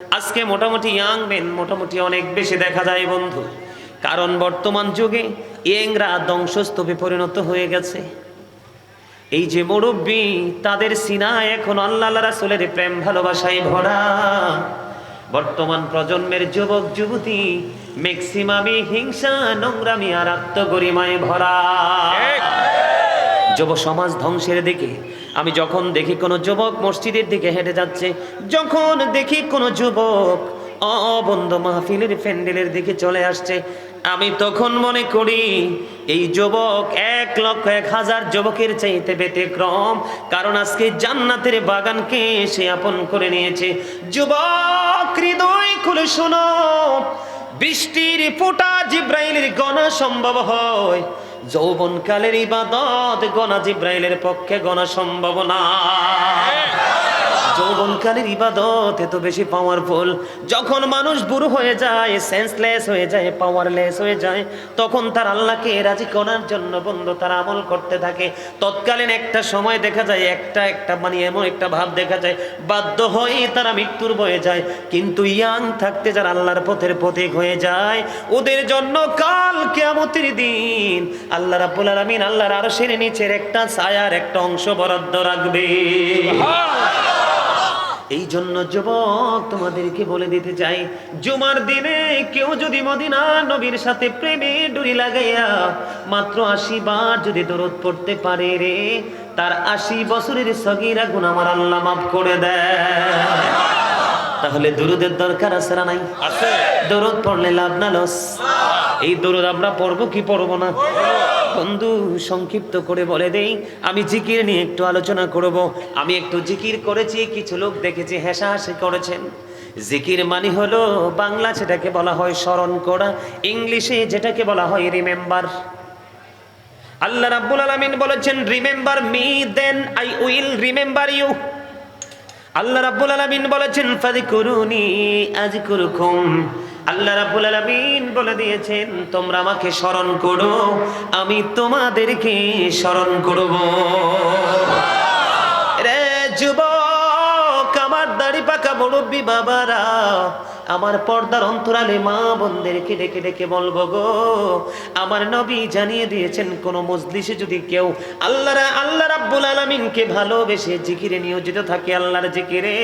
আজকে মোটামুটি young main মোটামুটি অনেক বেশি দেখা যায় বন্ধু। কারণ বর্তমান যুগে ইয়েংরা ধ্বংসস্তূপে পরিণত হয়ে গেছে। এই যে মুরব্বী তাদের সিনা এখন আল্লাহ রাসুলের প্রেম ভালোবাসায় ভরা। বর্তমান প্রজন্মের যুবক যুবতী ম্যাক্সিমামই হিংসা নোংরামি আর আত্মগরিমায় ভরা। যুব সমাজ ধ্বংসের দিকে আমি যখন দেখি কোনো যুবক মসজিদের দিকে হেঁটে যাচ্ছে, যখন দেখি কোনো যুবক অবন্ধ মাহফিলের প্যান্ডেলের দিকে চলে আসছে, আমি তখন মনে করি এই যুবক এক লক্ষ এক হাজার যুবকের চাইতে ব্যতিক্রম, কারণ আজকে জান্নাতের বাগানকে সে আপন করে নিয়েছে। যুবক হৃদয় খুলে শোনো, বৃষ্টির ফোঁটা জিব্রাইলের গণা সম্ভব হয়। যৌবনকালের ইবাদত গণা জিব্রাইলের পক্ষে গণা সম্ভব না। যৌবনকালের ইবাদত, এত বেশি পাওয়ারফুল যখন মানুষ বুড়ো হয়ে যায় সেন্সলেস হয়ে যায় পাওয়ারলেস হয়ে যায়, তখন তার আল্লাহকে রাজি করার জন্য বন্ধু তার আমল করতে থাকে। তৎকালীন একটা সময় দেখা যায়, একটা একটা মানে এমন একটা ভাব দেখা যায়, বাধ্য হয়ে তারা মৃত্যুর বয়ে যায়। কিন্তু ইয়াং থাকতে যারা আল্লাহর পথের পথিক হয়ে যায়, ওদের জন্য কাল কেয়ামতের দিন। আল্লাহ রাব্বুল আলামিন আল্লাহর আরশের নিচের একটা ছায়ার একটা অংশ বরাদ্দ রাখবে। এই জন্য যুবক তোমাদেরকে বলে দিতে চাই জুমার দিনে কেউ যদি মদিনা নবীর সাথে প্রেমে ডুরি লাগাইয়া মাত্র আশি বার যদি দরদ পড়তে পারে রে তার আশি বছরের সগিরা গুণ আমার আল্লাহ মাফ করে দেয়। তাহলে দরুদের দরকার আছে না নাই? আছে। দরদ পড়লে লাভ না লস। এই দরদ আমরা পড়ব কি পড়ব না? বন্ধু, সংক্ষিপ্ত করে বলে দেই, আমি জিকির নিয়ে একটু আলোচনা করব। আমি একটু জিকির করেছি, কিছু লোক দেখেছি হাসি করেছেন। জিকির মানে হলো বাংলা সেটাকে বলা হয় স্মরণ করা, ইংলিশে যেটাকে বলা হয় রিমেম্বার। আল্লাহ রাব্বুল আলামিন বলেছেন remember me then I will remember you আল্লাহ রাব্বুল আলামিন বলেছেন, ফাযকুরুনি আযকুরুকুম। আল্লাহ রাব্বুল আলামিন বলে দিয়েছেন, তোমরা আমাকে স্মরণ করো, আমি তোমাদেরকে স্মরণ করব। রে যুবক, আমার দাড়ি পাকা মুরব্বী বাবারা আমার পর্দার অন্তরালে মা বোনদেরকে ডেকে ডেকে বলব গো, আমার নবী জানিয়ে দিয়েছেন, কোন মজলিসে যদি কেউ আল্লাহ আল্লাহ রাব্বুল আলামিনকে ভালোবেসে জিকিরে নিয়োজিত থাকে আল্লাহর জিকিরে,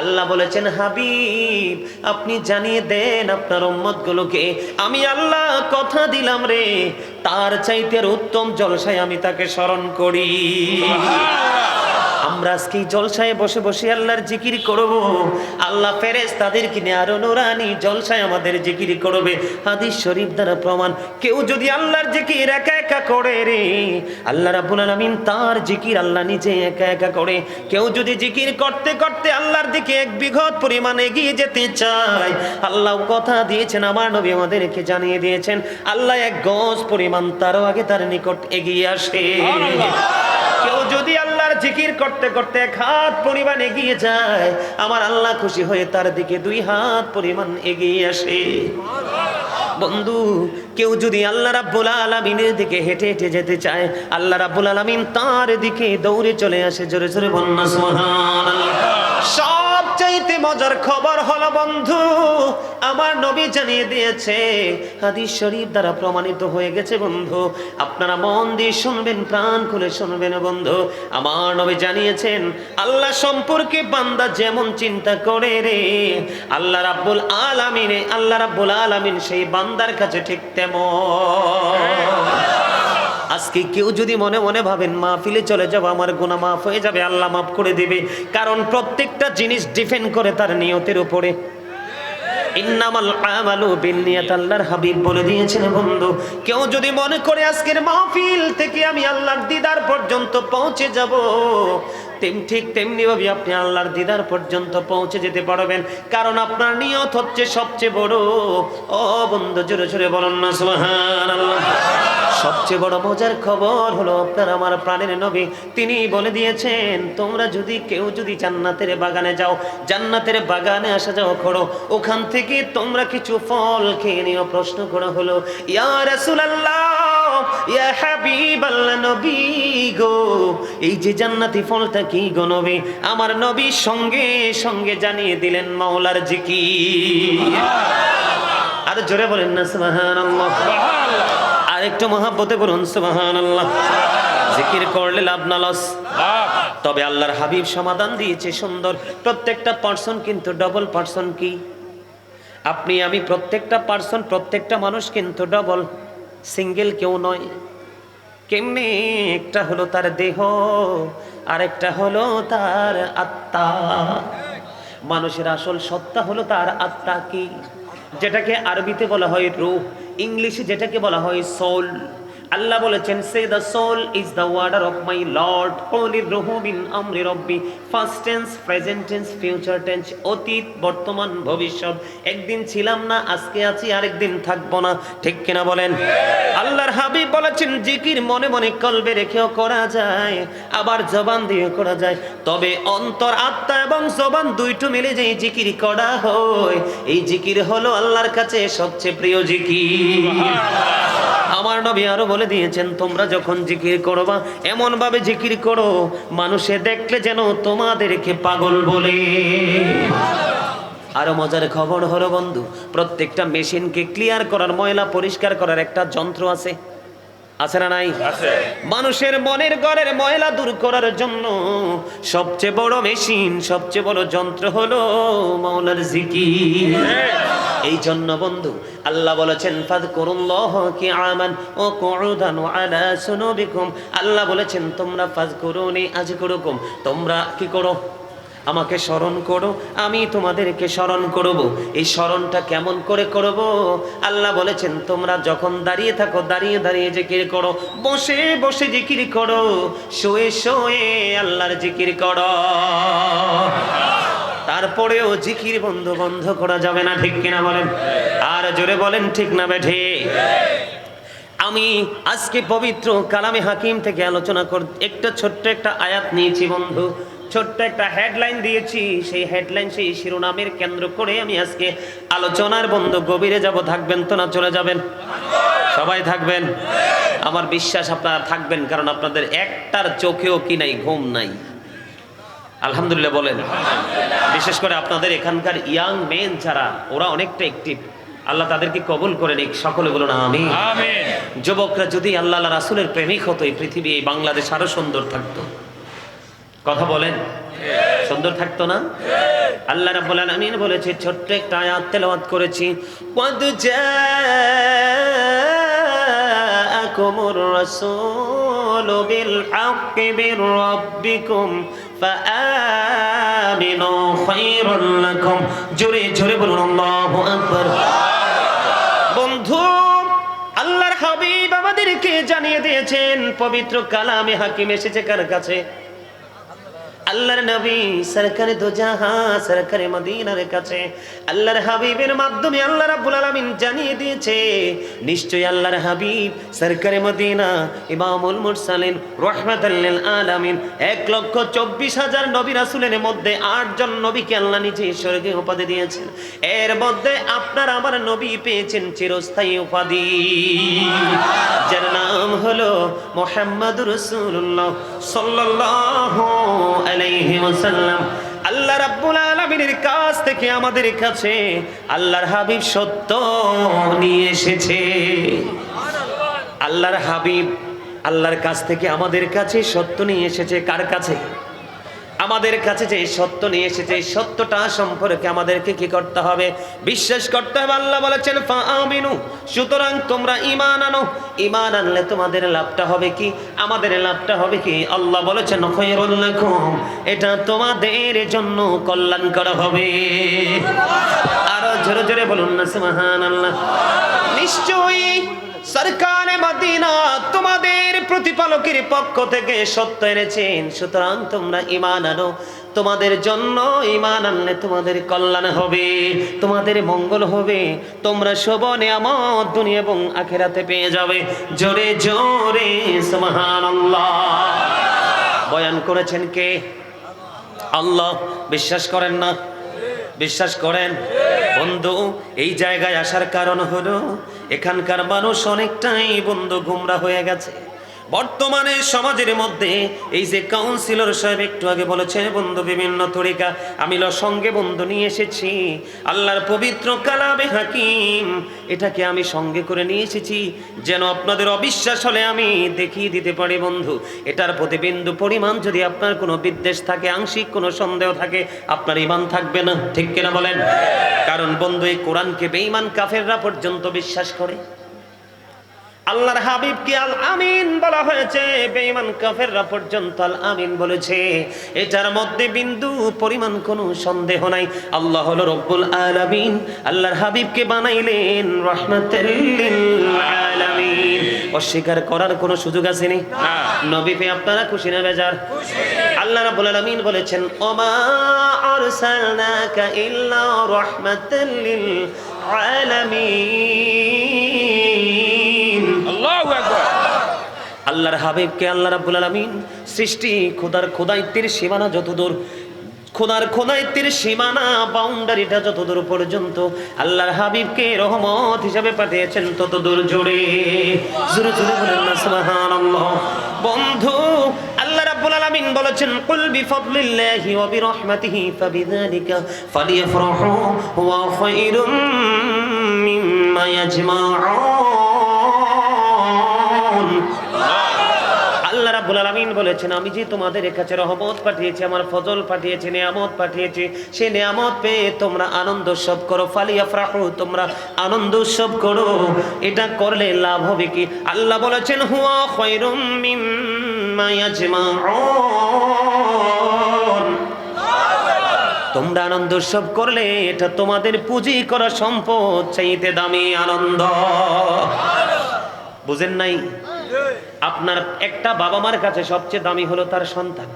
আল্লাহ বলেছেন, হাবিব, আপনি জানিয়ে দেন আপনার উম্মতগুলোকে, আমি আল্লাহ কথা দিলাম রে, তার চাইতে উত্তম জলসায় আমি তাকে স্মরণ করি। আমরা আজকে জলসায় বসে বসে আল্লাহর জিকির করব। আল্লাহ ফেরেস তাদের কিনে আরও নোরানি জলসায় আমাদের জিকির করবে। হাদিস শরীফ দ্বারা প্রমাণ কেউ যদি আল্লাহর জিকির একা একা করে রে আল্লাহ রাব্বুল আলামিন তার জিকির আল্লাহ নিজে একা একা করে। কেউ যদি জিকির করতে করতে আল্লাহর দিকে এক বিঘত পরিমাণ এগিয়ে যেতে চায় আল্লাহ কথা দিয়েছেন আমার নবী আমাদেরকে জানিয়ে দিয়েছেন আল্লাহ এক গজ পরিমাণ তারও আগে তার নিকট এগিয়ে আসে। কেউ যদি আল্লাহর জিকির করতে করতে এক হাত পরিমাণ এগিয়ে যায়। আমার আল্লাহ খুশি হয়ে তার দিকে দুই হাত পরিমাণ এগিয়ে আসে। বন্ধু, কেউ যদি আল্লাহ রাব্বুল আলামিনের দিকে হেঁটে হেঁটে যেতে চায়, আল্লাহ রাব্বুল আলামিন তার দিকে দৌড়ে চলে আসে। জোরে জোরে বন্যা সুবহানাল্লাহ। সবচাইতে মজার খবর হলো বন্ধু, আমার নবী জানিয়ে দিয়েছে, হাদিস শরীফ দ্বারা প্রমাণিত হয়ে গেছে বন্ধু। আপনারা মন দিয়ে শুনবেন, প্রাণ খুলে শুনবেন বন্ধু। আমার নবী জানিয়েছেন, আল্লাহ সম্পর্কে বান্দা যেমন চিন্তা করে রে, আল্লাহ রাব্বুল আলামিনে, আল্লাহ রাব্বুল আলামিন সেই বান্দার কাছে ঠিক তেমন। আজকে কেউ যদি মনে মনে ভাবেন, মাহফিলে চলে যাব, আমার গুণা মাফ হয়ে যাবে, আল্লাহ মাফ করে দিবে। কারণ প্রত্যেকটা জিনিস ডিপেন্ড করে তার নিয়তের উপরে। আল্লাহর হাবিব বলে দিয়েছেন, বন্ধু, কেউ যদি মনে করে আজকের মাহফিল থেকে আমি আল্লাহর দিদার পর্যন্ত পৌঁছে যাব, তেম, ঠিক তেমনি ভাবে আপনি আল্লাহর দিদার পর্যন্ত পৌঁছে যেতে পারবেন। কারণ আপনার নিয়ত হচ্ছে সবচেয়ে বড়। ও বন্ধু, জোরে জোরে বলুন না, সুবহানাল্লাহ। সবচেয়ে বড় মজার খবর হলো আপনার আমার প্রাণের নবী। তিনি বলে দিয়েছেন, তোমরা যদি কেউ যদি জান্নাতের বাগানে যাও, জান্নাতের বাগানে আসা যাও করো ওখান থেকে তোমরা কিছু ফল খেয়ে নিও। প্রশ্ন করা হলো, ইয়া রাসূলুল্লাহ, ইয়া হাবিবাল্লাহ নবী গো, এই যে জান্নাতি ফলটা কি গো নবী? আমার নবী সঙ্গে সঙ্গে জানিয়ে দিলেন, মাওলার জিকির। আর জোরে বলেন না আর একটু মহাব্বতে বলুন, সুবহানাল্লাহ। জিকির করলে লাভ না লস তবে আল্লাহর হাবিব সমাধান দিয়েছে, সুন্দর। প্রত্যেকটা পার্সন কিন্তু ডবল পার্সন কি? আপনি, আমি প্রত্যেকটা পার্সন প্রত্যেকটা মানুষ কিন্তু ডবল সিঙ্গেল কেউ নয়। কেমনি একটা হলো তার দেহ, আরেকটা হলো তার আত্মা। মানুষের আসল সত্তা হলো তার আত্মা কি? যেটাকে আরবিতে বলা হয় রুহ ইংলিশে যেটাকে বলা হয় সোল। আল্লাহ বলেছেন say the soul is the order of my lord কলির রহু বিন আমরি রব্বি first tense present tense future tense অতীত বর্তমান ভবিষ্যৎ। একদিন ছিলাম না আজকে আছি আরেকদিন থাকব না। ঠিক কিনা বলেন? আল্লাহর হাবিব বলেছেন জিকির মনে মনে কলবে রেখেও করা যায় আবার জবান দিয়ে করা যায়। তবে অন্তর আত্মা এবং জবান দুইটো মিলে যে জিকির করা হয় এই জিকির হলো আল্লাহর কাছে সবচেয়ে প্রিয় জিকির। আমার নবী আরও বলে দিয়েছেন, তোমরা যখন জিকির করবা এমন ভাবে জিকির করো, মানুষে দেখলে যেন তোমাদেরকে পাগল বলে। আরও মজার খবর হলো বন্ধু, প্রত্যেকটা মেশিনকে ক্লিয়ার করার, ময়লা পরিষ্কার করার একটা যন্ত্র আছে। আছে না নাই? মানুষের মনের ঘরের ময়লা দূর করার জন্য সবচেয়ে বড় মেশিন সবচেয়ে বড় যন্ত্র হলো মাওলার জিকির। এই জন্য বন্ধু আল্লাহ বলেছেন ফাদ করুল্লাহ কি আমান ও কুউদান ওয়া আলা সুনুবিকুম। আল্লাহ বলেছেন তোমরা ফাজ করুনি আজ করুকুম তোমরা কি করো? আমাকে স্মরণ করো, আমি তোমাদেরকে স্মরণ করব। এই স্মরণটা কেমন করে করব? আল্লাহ বলেছেন, তোমরা যখন দাঁড়িয়ে থাকো, দাঁড়িয়ে দাঁড়িয়ে জিকির করো, বসে বসে জিকির করো, শোয়ে শোয়ে আল্লাহর জিকির করো। তারপরেও জিকির বন্ধ বন্ধ করা যাবে না, ঠিক কিনা বলেন? আর জোরে বলেন, ঠিক না বেঠে? আমি আজকে পবিত্র কালামে হাকিম থেকে আলোচনা কর, একটা ছোট্ট একটা আয়াত নিয়েছি বন্ধু। ছোট্ট একটা হেডলাইন দিয়েছি। সেই হেডলাইন সেই শিরোনামের কেন্দ্র করে আমি আজকে আলোচনার বন্ধু গভীরে যাব। থাকবেন তো না? চলে যাবেন? সবাই থাকবেন? আমার বিশ্বাস আপনারা থাকবেন কারণ আপনাদের একটার চোখেও কি নাই ঘুম নাই। আলহামদুলিল্লাহ বলেন। বিশেষ করে আপনাদের এখানকার ইয়াং মেন যারা ওরা অনেকটা অ্যাক্টিভ আল্লাহ তাদেরকে কবুল করে নিক। সকলে বলুন আমি যুবকরা যদি আল্লাহ আল্লাহ রাসুলের প্রেমিক হতো এই পৃথিবী এই বাংলাদেশ আরও সুন্দর থাকতো। কথা বলেন। সুন্দর থাকতো না? আল্লাহ রাব্বুল আলামিন বলেছে, ছোট্ট একটা আয়াত তেলাওয়াত করেছি। ওয়াদ জাআকুমুর রাসূলু বিল হাক্কি বির রাব্বিকুম ফাআমিনু খায়রুল লাকুম। জোরে জোরে বলুন, আল্লাহু আকবার। বন্ধু, আল্লাহর হাবিব আমাদেরকে জানিয়ে দিয়েছেন, পবিত্র কালামে হাকিম এসেছে কার কাছে? আল্লাহর নবী সরকারে দোজাহা সরকারে মদিনার কাছে। আল্লাহর হাবিবের মাধ্যমে আল্লাহ রাব্বুল আলামিন জানিয়ে দিয়েছে, নিশ্চয়ই আল্লাহর হাবিব সরকারে মদিনা, ইমামুল মুরসালিন রহমাতাল লিল আলামিন, এক লক্ষ চব্বিশ হাজার নবী রাসূলের মধ্যে আটজন নবীকে আল্লাহ নিজে স্বর্গে উপাধি দিয়েছেন। এর মধ্যে আপনার আমার নবী পেয়েছেন চিরস্থায়ী উপাধি। যার নাম হলো মোহাম্মদ রসুল্লাহ সাল্লাল্লাহু আলাইহি ওয়াসাল্লাম, আল্লাহ রাব্বুল আলামিনের কাছ থেকে আমাদের কাছে আল্লাহর হাবিব সত্য নিয়ে এসেছে। আল্লাহর হাবিব আল্লাহর কাছ থেকে আমাদের কাছে সত্য নিয়ে এসেছে। কার কাছে? আমাদের কাছে যে সত্য নিয়ে এসেছে, এই সত্যটা সম্পর্কে আমাদেরকে কি করতে হবে? বিশ্বাস করতে হবে। আল্লাহ বলেছেন আমিনু সুতরাং তোমরা ঈমান আনো। ঈমান আনলে তোমাদের লাভটা হবে কি? আমাদের লাভটা হবে কি? আল্লাহ বলেছেন লাকুম। এটা তোমাদের জন্য কল্যাণ করা হবে। আরও জোরে জোরে বলুন না, সুবহানাল্লাহ। নিশ্চয়ই সরকারে মদিনা তোমাদের প্রতিপালকের পক্ষ থেকে সত্য এনেছেন। সুতরাং তোমরা ইমান আনো তোমাদের জন্য ইমান আনলে তোমাদের কল্যাণ হবে, তোমাদের মঙ্গল হবে। তোমরা শুভ নিয়ামত দুনিয়া এবং আখেরাতে পেয়ে যাবে। জোরে জোরে বয়ান করেছেন কে? আল্লাহ, বিশ্বাস করেন না? বিশ্বাস করেন? বন্ধু, এই জায়গায় আসার কারণ হলো, এখানকার মানুষ অনেকটাই বন্ধু গুমরা হয়ে গেছে। বর্তমানে সমাজের মধ্যে এই যে কাউন্সিলর সাহেব একটু আগে বলেছে বন্ধু বিভিন্ন তরিকা, আমি সঙ্গে বন্ধু নিয়ে এসেছি, আল্লাহর পবিত্র কালামে হাকিম, এটাকে আমি সঙ্গে করে নিয়ে এসেছি, যেন আপনাদের অবিশ্বাস হলে আমি দেখিয়ে দিতে পারি বন্ধু। এটার প্রতি বিন্দু পরিমাণ যদি আপনার কোনো বিদ্বেষ থাকে, আংশিক কোনো সন্দেহ থাকে, আপনার ইমান থাকবে না। ঠিক কিনা বলেন? কারণ বন্ধু, এই কোরআনকে বেঈমান কাফেররা পর্যন্ত বিশ্বাস করে। আল্লাহর হাবিবকে আল আমিন বলা হয়েছে। বেঈমান কাফেররা পর্যন্ত আল আমিন বলেছে। এটার মধ্যে বিন্দু পরিমাণ কোনো সন্দেহ নাই। আল্লাহ হলো রব্বুল আলামিন। আল্লাহর হাবিবকে বানাইলেন রহমাতুল লিল আলামিন। অস্বীকার করার কোনো সুযোগ আছে নি? নবী পেয়ে আপনারা খুশি না বেজার? আল্লাহ রাব্বুল আলামিন বলেছেন ওমা আরসালনাকা ইল্লা রাহমাতাল লিল আলামিন। আল্লাহর হাবিবকে আল্লাহ রাব্বুল আলামিন সৃষ্টি খোদার খোদাইত্বের সীমানা যতদূর, খোদার খোদাইত্বের সীমানা বাউন্ডারিটা যতদূর পর্যন্ত আল্লাহর হাবিবকে রহমত হিসাবে পাঠিয়েছেন ততদূর জুড়ে। জোরে জোরে না, সুবহানাল্লাহ। বন্ধু, আল্লাহ রাব্বুল আলামিন বলেছেন, কুল বিফাদলিল্লাহি ওয়া বিরহমাতিহি ফাবিযালিকা ফালিয়াফরাহু, হুয়া খায়রুম মিম্মা ইয়াজমাউন। রাব্বুল আলামিন বলেছেন, আমি যে তোমাদের কাছে রহমত পাঠিয়েছি, আমার ফজল পাঠিয়েছি, নিয়ামত পাঠিয়েছি, সে নিয়ামত পেয়ে তোমরা আনন্দ উৎসব করো। ফালিয়া ফ্রাহু তোমরা আনন্দ উৎসব করো। এটা করলে লাভ হবে কি? আল্লাহ বলেছেন, হুয়া খয়রুম মিম্মা ইয়াজমাউন। তোমরা আনন্দ উৎসব করলে এটা তোমাদের পুঁজি করা সম্পদ, চাইতে দামি আনন্দ। বুঝেন নাই? আপনার একটা বাবা মার কাছে সবচেয়ে দামি হলো তার সন্তান।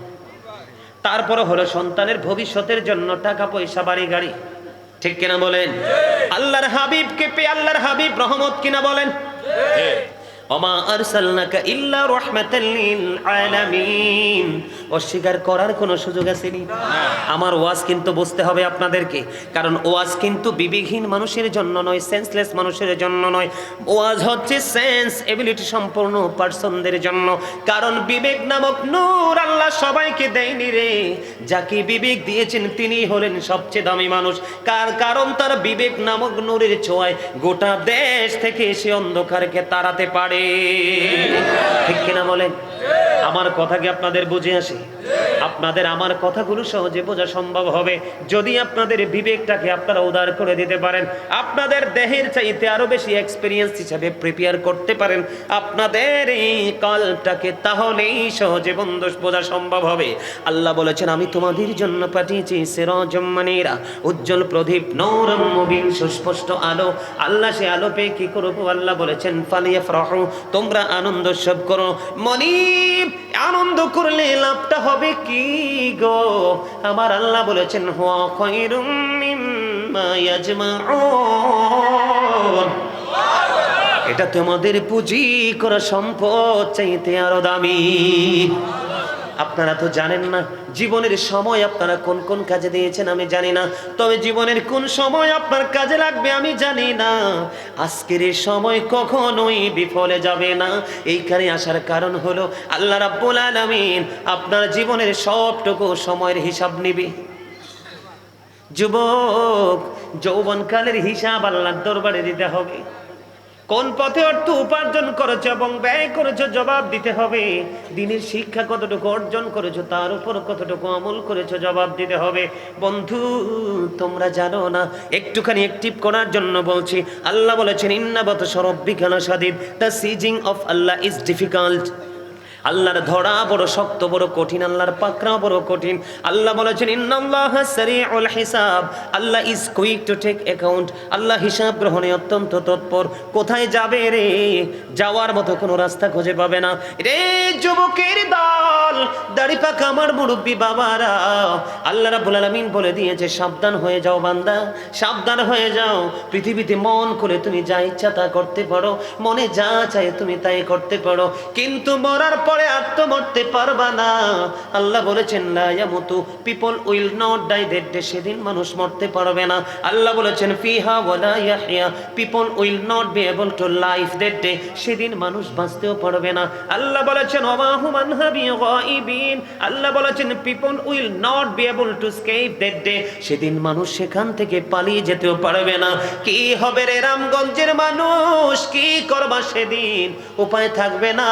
তারপরে হলো সন্তানের ভবিষ্যতের জন্য টাকা পয়সা বাড়ি গাড়ি ঠিক কিনা বলেন? আল্লাহর হাবিবকে পে আল্লাহর হাবিব রহমত কিনা বলেন? ওমা আরসালনাকা ইল্লা রাহমাতাল লিল আলামিন। অস্বীকার করার কোনো সুযোগ আসেনি আমার ওয়াজ কিন্তু বুঝতে হবে আপনাদেরকে, কারণ ওয়াজ কিন্তু বিবেকহীন মানুষের জন্য নয় সেন্সলেস মানুষের জন্য নয়। ওয়াজ হচ্ছে সেন্স এবিলিটি সম্পূর্ণ পার্সনদের জন্য। কারণ বিবেক নামক নূর আল্লাহ সবাইকে দেয়নি রে। যাকে বিবেক দিয়েছেন তিনি হলেন সবচেয়ে দামি মানুষ। কার কারণ তার বিবেক নামক নূরের ছোঁয়ায় গোটা দেশ থেকে সে অন্ধকারকে তাড়াতে পারে। ঠিক কিনা বলেন? আমার কথা কি আপনাদের বুঝে আসে? আপনাদের আমার কথাগুলো সহজে বোঝা সম্ভব হবে। যদি আপনাদের বিবেকটাকে আপনারা উদার করে দিতে পারেন, আপনাদের দেহের চাইতে আরও বেশি এক্সপিরিয়েন্স হিসাবে প্রিপেয়ার করতে পারেন, আপনাদের এই কলটাকে তাহলেই সহজে বন্ধ বোঝা সম্ভব হবে। আল্লাহ বলেছেন, আমি তোমাদের জন্য পাঠিয়েছি সেরজম্মানেরা উজ্জ্বল প্রদীপ, নৌরম মুবিন, সুস্পষ্ট আলো। আল্লাহ সে আলো পেয়ে কি করব আল্লাহ বলেছেন ফালিয়া ফ্রহ তোমরা আনন্দ সব করো। মনিব, আনন্দ করলে লাভটা হবে কি? গো? আমার আল্লাহ বলেছেন এটা তোমাদের পুঁজি করা সম্পদ চাইতে আরও দামি। আপনারা তো জানেন না, জীবনের সময় আপনারা কোন কোন কাজে দিয়েছেন আমি জানি না। তবে জীবনের কোন সময় আপনার কাজে লাগবে আমি জানি না। আজকের এই সময় কখনোই বিফলে যাবে না। এইখানে আসার কারণ হলো আল্লাহ রাব্বুল আলামিন আপনার জীবনের সবটুকু সময়ের হিসাব নিবে। যুবক, যৌবনকালের হিসাব আল্লাহর দরবারে দিতে হবে। কোন পথে অর্থ উপার্জন করেছ এবং ব্যয় করেছ জবাব দিতে হবে? দিনের শিক্ষা কতটুকু অর্জন করেছ, তার উপর কতটুকু আমল করেছ জবাব দিতে হবে। বন্ধু, তোমরা জানো না, একটুখানি অ্যাক্টিভ করার জন্য বলছি। আল্লাহ বলেছেন ইন্নাবত সরব্বিখানা Sadid the seizing of Allah is difficult আল্লাহর ধরা বড় শক্ত, বড় কঠিন, আল্লাহর পাকড়া বড় কঠিন। আল্লাহ বলেছেন, ইন্নাল্লাহ সারিউল হিসাব। Allah is quick to take account আল্লাহ হিসাব গ্রহণে অত্যন্ত তৎপর। কোথায় যাবে রে? যাওয়ার মতো কোনো রাস্তা খুঁজে পাবে না। রে যুবকের দল, দাড়ি পাকা আমার মুরব্বী বাবারা। আল্লাহ রাব্বুল আলামিন বলে দিয়েছে, সাবধান হয়ে যাও বান্দা, সাবধান হয়ে যাও। পৃথিবীতে মন করে তুমি যা ইচ্ছা তা করতে পারো। মনে যা চায় তুমি তাই করতে পারো। কিন্তু মরার পর পরে তো মরতে পারবা না। আল্লাহ বলেছেন, লা ইয়ামুতু, people will not die that day, সেদিন মানুষ মরতে পারবে না। আল্লাহ বলেছেন, ফিহা ওয়ালা ইয়াহইয়া, people will not be able to life that day, সেদিন মানুষ বাঁচতেও পারবে না। আল্লাহ বলেছেন ওয়াহু মানহাবি গাইবিন আল্লাহ বলেছেন, people will not be able to escape that day, সেদিন মানুষ সেখান থেকে পালিয়ে যেতেও পারবে না। কি হবে রে রামগঞ্জের মানুষ? কি করবা সেদিন? উপায় থাকবে না।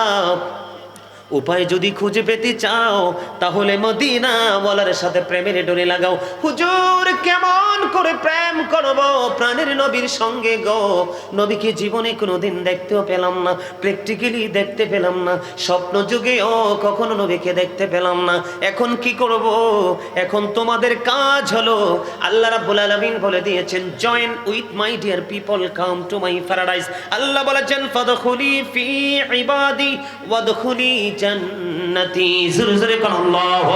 উপায় যদি খুঁজে পেতে চাও, তাহলে মদিনা বলার সাথে প্রেমের ডোরে লাগাও। হুজুর, কেমন করে প্রেম করব? প্রাণের নবীর সঙ্গে গো। নবীকে জীবনে কোনোদিন দেখতেও পেলাম না প্র্যাকটিক্যালি দেখতে পেলাম না। স্বপ্ন যুগেও কখনো নবীকে দেখতে পেলাম না। এখন কি করব? এখন তোমাদের কাজ হলো, আল্লাহ রাব্বুল আলামিন বলে দিয়েছেন join with my dear people come to my paradise আল্লাহ বলেছেন, ফাদখুলি ফি ইবাদি, ওয়াদখুলি জান্নাতি জোরে জোরে কোন আল্লাহু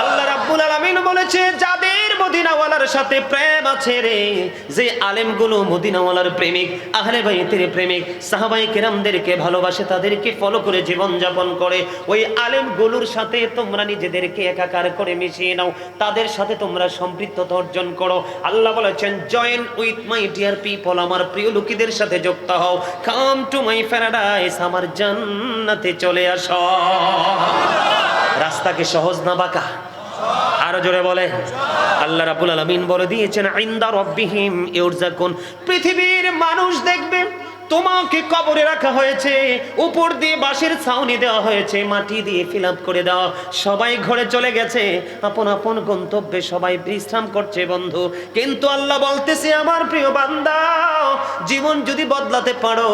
আল্লাহ রাব্বুল আলামিন বলেছে যাদের মদিনাওয়ালার সাথে প্রেম আছে রে। যে আলেমগুলো মদিনাওয়ালার প্রেমিক, আহলে বাইতের প্রেমিক সাহাবাই কেরামদেরকে ভালোবাসে, তাদেরকে ফলো করে জীবন যাপন করে। ওই আলেমগুলোর সাথে তোমরা নিজেদেরকে একাকার করে মিশিয়ে নাও। তাদের সাথে তোমরা সম্পৃক্ততা অর্জন করো। আল্লাহ বলেছেন join with my dear people আমার প্রিয় লোকীদের সাথে যুক্ত হও। কাম টু মাই প্যারাডাইস আমার জান্নাতে চলে আসো। রাস্তাকে সহজ না বাঁকা। আরও জোরে বলে। আল্লাহ রাবুল আলমিন বলে দিয়েছেন ইনদা রব্বিহিম ইউরজাকুন। পৃথিবীর মানুষ দেখবে তোমাকে কবরে রাখা হয়েছে, উপর দিয়ে বাঁশের ছাউনি দেওয়া হয়েছে, মাটি দিয়ে ফিল করে দেওয়া সবাই ঘরে চলে গেছে, আপন আপন গন্তব্যে সবাই বিশ্রাম করছে বন্ধু। কিন্তু আল্লাহ বলতেছে, আমার প্রিয় বান্দা, জীবন যদি বদলাতে পারো,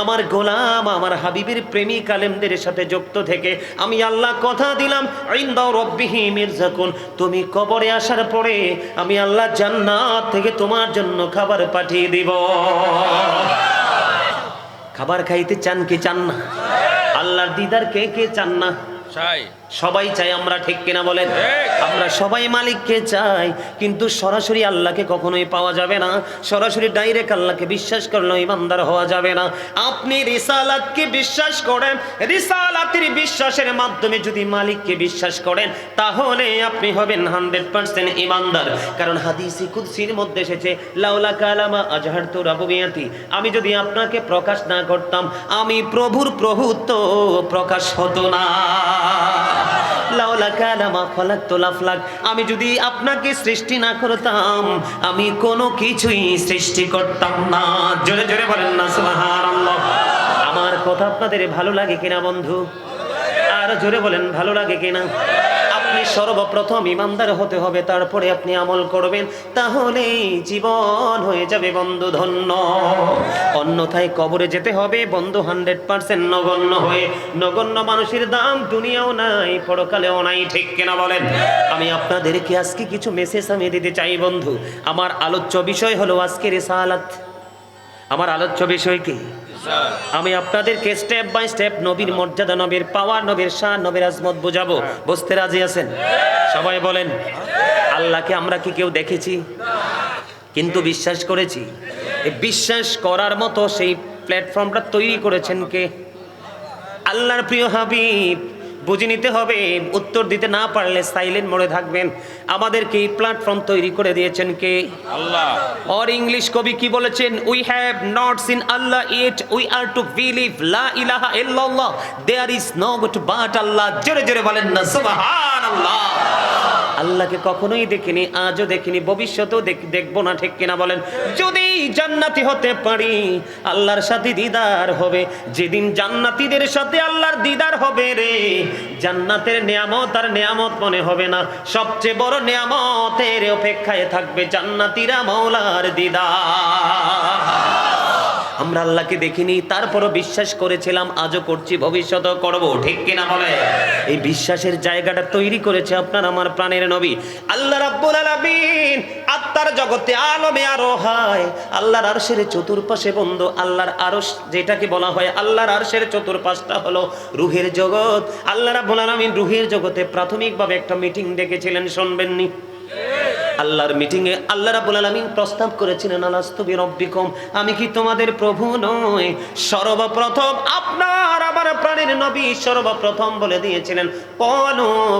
আমার গোলাম, আমার হাবিবের প্রেমিক আলেমদের সাথে যুক্ত থেকে আমি আল্লাহ কথা দিলাম ইন্দাও রব্বিহি মির্জাকুন তুমি কবরে আসার পরে আমি আল্লাহ জান্নাত থেকে তোমার জন্য খাবার পাঠিয়ে দিব। খাবার খাইতে চান কে চান না? আল্লাহর দিদার কে কে চান না? সবাই চাই আমরা ঠিক কিনা বলেন? আমরা সবাই মালিককে চাই কিন্তু সরাসরি আল্লাহকে কখনোই পাওয়া যাবে না। সরাসরি ডাইরেক্ট আল্লাহকে বিশ্বাস করলে ইমানদার হওয়া যাবে না। আপনি রিসালাতকে বিশ্বাস করেন রিসালাতের বিশ্বাসের মাধ্যমে যদি মালিককে বিশ্বাস করেন তাহলে আপনি হবেন হান্ড্রেড পার্সেন্ট ইমানদার। কারণ হাদিসি কুদ্সির মধ্যে এসেছে লাউলা কালামা আজহার তো রাবুবিয়াতি। আমি যদি আপনাকে প্রকাশ না করতাম আমি প্রভুর প্রভুত্ব প্রকাশ হতো না। আমি যদি আপনাকে সৃষ্টি না করতাম, আমি কোনো কিছুই সৃষ্টি করতাম না। জোরে জোরে বলেন না আমার কথা আপনাদের ভালো লাগে কিনা বন্ধু? আর জোরে বলেন, ভালো লাগে কিনা? আপনি সর্বপ্রথম ইমানদার হতে হবে, তারপরে আপনি আমল করবেন তাহলে জীবন হয়ে যাবে বন্ধু ধন্য অন্যথায় কবরে যেতে হবে, বন্ধু হান্ড্রেড পার্সেন্ট নগণ্য হয়ে। নগণ্য মানুষের দাম দুনিয়াও নাই, পরকালেও নাই, ঠিক কিনা বলেন? আমি আপনাদেরকে আজকে কিছু মেসেজ আমি দিতে চাই বন্ধু। আমার আলোচ্য বিষয় হলো আজকের সালাত। আমার আলোচ্য বিষয় কি? আমি আপনাদেরকে স্টেপ বাই স্টেপ নবীর মর্যাদা, নবীর পাওয়ার নবীর শাহ নবীর আজমত বুঝাবো। বুঝতে রাজি আছেন? সবাই বলেন, আল্লাহকে আমরা কি কেউ দেখেছি? কিন্তু বিশ্বাস করেছি। বিশ্বাস করার মতো সেই প্ল্যাটফর্মটা তৈরি করেছেন কে? আল্লাহর প্রিয় হাবিব। বুঝে নিতে হবে উত্তর দিতে না পারলে সাইলেন্ট মনে থাকবেন। আমাদেরকে এই প্ল্যাটফর্ম তৈরি করে দিয়েছেন কে? আল্লাহ। অর ইংলিশ কবি কি বলেছেন? We have not seen Allah it we are to believe লা ইলাহা ইল্লাল্লাহ there is no god but Allah জোরে জোরে বলেন না সুবহানাল্লাহ। আল্লাহকে কখনোই দেখিনি, আজও দেখিনি, ভবিষ্যতেও দেখ- দেখব না, ঠিক কিনা বলেন? যদি জান্নাতি হতে পারি, আল্লাহর সাথে দিদার হবে। যেদিন জান্নাতীদের সাথে আল্লাহর দিদার হবে রে, জান্নাতের নিয়ামত আর নিয়ামত মনে হবে না। সবচেয়ে বড় নিয়ামতের অপেক্ষায় থাকবে জান্নাতীরা মৌলার দিদার। আমরা আল্লাহকে দেখিনি, তারপরও বিশ্বাস করেছিলাম, আজও করছি, ভবিষ্যতেও করব। ঠিক কিনা বলে? এই বিশ্বাসের জায়গাটা তৈরি করেছে আপনার আমার প্রাণের নবী। আল্লাহ রাব্বুল আলামিন আত্মার জগতে আলমে আরও হয়। আল্লাহর আরশের চতুর্পাশে বন্ধু, আল্লাহর আরশ যেটাকে বলা হয়, আল্লাহর আরশের চতুর্পাশটা হলো রুহের জগৎ। আল্লাহ রাব্বুল আলামিন রুহের জগতে প্রাথমিকভাবে একটা মিটিং ডেকেছিলেন, শুনবেননি? আল্লাহর মিটিং এ আল্লাহ রাব্বুল আলামিন প্রস্তাব করেছিলেন, আলাস্তু বিরব্বিকুম, আমি কি তোমাদের প্রভু নই? সর্বপ্রথম আপনার আমার প্রাণের নবী সর্বপ্রথম বলে দিয়েছিলেন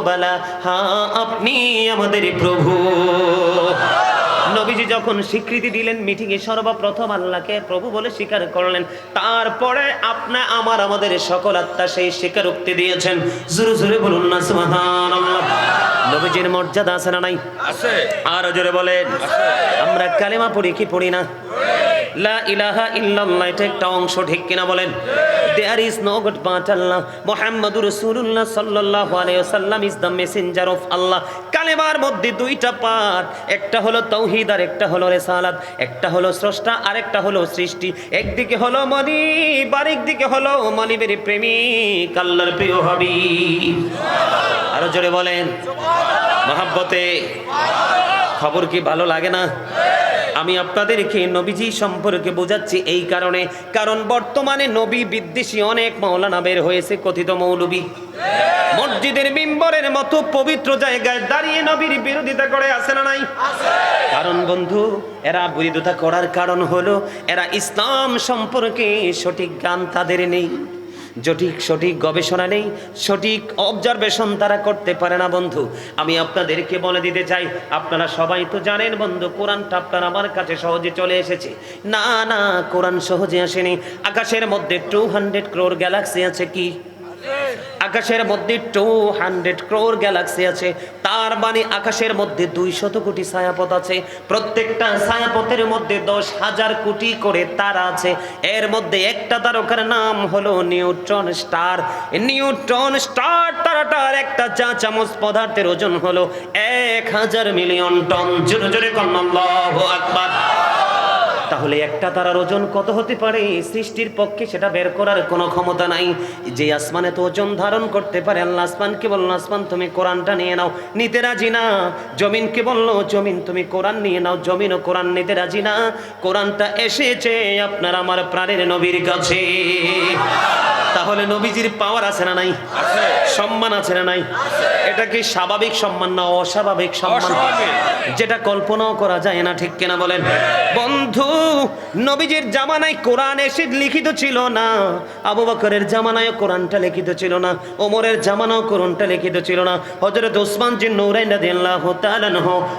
বালা হ্যাঁ আপনি আমাদের প্রভু। নবীজি যখন স্বীকৃতি দিলেন মিটিংয়ে সর্বপ্রথম আল্লাহকে প্রভু বলে স্বীকার করলেন। তারপরে আপনা, আমার, আমাদের সকল আত্মা সেই স্বীকারোক্তি দিয়েছেন। জোরে জোরে বলুন না, সুবহানাল্লাহ। নবীজির মর্যাদা আছে না নাই? আছে। আর জোরে বলেন। আমরা কালেমা পড়ি কি পড়ি না? লা ইলাহা ইল্লাল্লাহ, এটা একটা অংশ বলেন? There is Allah is the messenger of Allah মধ্যে দুইটা একটা হলো তৌহিদ আর একটা একটা হলো স্রষ্টা আর একটা সৃষ্টি। একদিকে হলো হলো মনিবের প্রেমিক প্রিয় আরও জোরে বলেন। খবর কি ভালো লাগে না? আমি আপনাদেরকে নবীজি সম্পর্কে বোঝাচ্ছি এই কারণে, কারণ বর্তমানে নবী বিদ্বেষী অনেক মাওলানা বের হয়েছে কথিত মৌলবী। মসজিদের মিম্বরের মতো পবিত্র জায়গায় দাঁড়িয়ে নবীর বিরোধিতা করে আসে না নাই? কারণ বন্ধু, এরা বিরোধিতা করার কারণ হলো, এরা ইসলাম সম্পর্কে সঠিক জ্ঞান তাদের নেই। সঠিক সঠিক গবেষণা নেই, সঠিক অবজারভেশন তারা করতে পারে না, বন্ধু। আমি আপনাদেরকে বলে দিতে চাই, আপনারা সবাই তো জানেন, বন্ধু, কোরআনটা আপনার আমার কাছে সহজে চলে এসেছে। না না, কোরআন সহজে আসেনি। আকাশের মধ্যে টু হান্ড্রেড ক্রোর গ্যালাক্সি আছে কি? আকাশের মধ্যে টু হান্ড্রেড ক্রোর গ্যালাক্সি আছে। তার মানে আকাশের মধ্যে দুই শত কোটি ছায়াপথ আছে। প্রত্যেকটা ছায়াপথের মধ্যে দশ হাজার কোটি করে তারা আছে। এর মধ্যে একটা তারকার নাম হলো নিউট্রন স্টার। নিউট্রন স্টার তারাটার একটা চা চামচ পদার্থের ওজন হলো এক হাজার মিলিয়ন টন। জোরে জোরে কন্নাল্লাহ আকবার। তাহলে একটা তারার ওজন কত হতে পারে? সৃষ্টির পক্ষে সেটা বের করার কোনো ক্ষমতা নাই। যে আসমানে তো ওজন ধারণ করতে পারে আল্লাহ আসমানকে বলল আসমান তুমি কোরআনটা নিয়ে নাও। নিতে রাজি না। জমিনকে বলল জমিন তুমি কোরআন নিয়ে নাও। জমিন ও কোরআন নিতে রাজি না। কোরআনটা এসেছে আপনার আমার প্রাণের নবীর কাছে। তাহলে নবীজির পাওয়ার আছে না নাই? আছে। সম্মান আছে না নাই? এটা কি স্বাভাবিক সম্মান না অস্বাভাবিক সম্মান? যেটা কল্পনাও করা যায় না ঠিক কিনা বলেন? বন্ধু নবীজির জামানায় কোরআন এসে লিখিত ছিল না। আবু বকরের জামানায় কোরআনটা লিখিত ছিল না। ওমরের জামানাও কোরআনটা লিখিত ছিল না। হযরত ওসমান জিন নূরাইন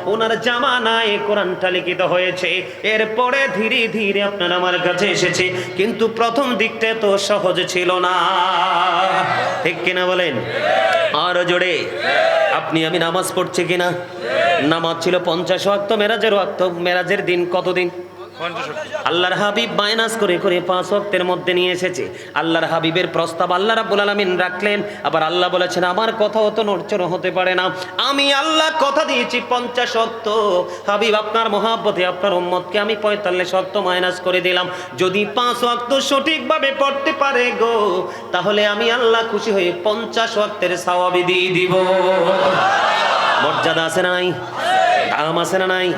ওনার জামানায় কোরআনটা লিখিত হয়েছে। এরপরে ধীরে ধীরে আপনার আমার কাছে এসেছে। কিন্তু প্রথম দিকটা তো সহজ ছিল না। ঠিক কিনা বলেন? আর জোরে। আপনি আমি নামাজ পড়ছি কিনা? নামাজ ছিল পঞ্চাশ ওয়াক্ত, মেরাজের ওয়াক্ত। মেরাজের দিন কতদিন? আল্লাহর হাবিব মাইনাস করে করে পাঁচ ওয়াক্তের মধ্যে নিয়ে এসেছে। আল্লাহর হাবিবের প্রস্তাব আল্লাহ রাব্বুল আলামিন রাখলেন। আবার আল্লাহ বলেছেন, আমার কথাও তো নড়চড় হতে পারে না। আমি আল্লাহ কথা দিয়েছি পঞ্চাশ ওয়াক্ত। হাবিব, আপনার মহাব্বতে আপনার উম্মতকে আমি পঁয়তাল্লিশ ওয়াক্ত মাইনাস করে দিলাম। যদি পাঁচ ওয়াক্ত সঠিকভাবে পড়তে পারে গো, তাহলে আমি আল্লাহ খুশি হয়ে পঞ্চাশ ওয়াক্তের সাওয়াবি দিয়ে দিব। মর্যাদা আছে নাই? দাম আছে না নাই?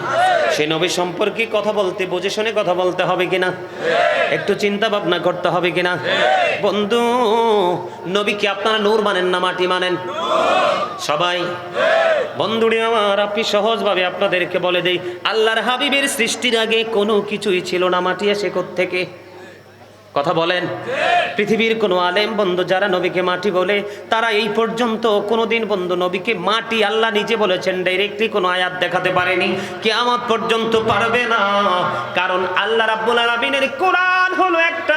সে নবী সম্পর্কে কথা বলতে, বুঝে শুনে কথা বলতে হবে কিনা? একটু চিন্তা ভাবনা করতে হবে কিনা? বন্ধু নবী কি আপনারা নূর মানেন না মাটি মানেন? সবাই? বন্ধুরে আমার, আপনি সহজভাবে আপনাদেরকে বলে দেই, আল্লাহর হাবিবের সৃষ্টির আগে কোনো কিছুই ছিল না, মাটি এসে থেকে কথা বলেন। পৃথিবীর কোনো আলেম বন্ধু যারা নবীকে মাটি বলে, তারা এই পর্যন্ত কোনোদিন বন্ধু নবীকে মাটি আল্লাহ নিজে বলেছেন ডাইরেক্টলি কোনো আয়াত দেখাতে পারেনি। কে আমার পর্যন্ত পারবে না। কারণ আল্লাহ রাব্বুল আলামিনের কোরআন হলো একটা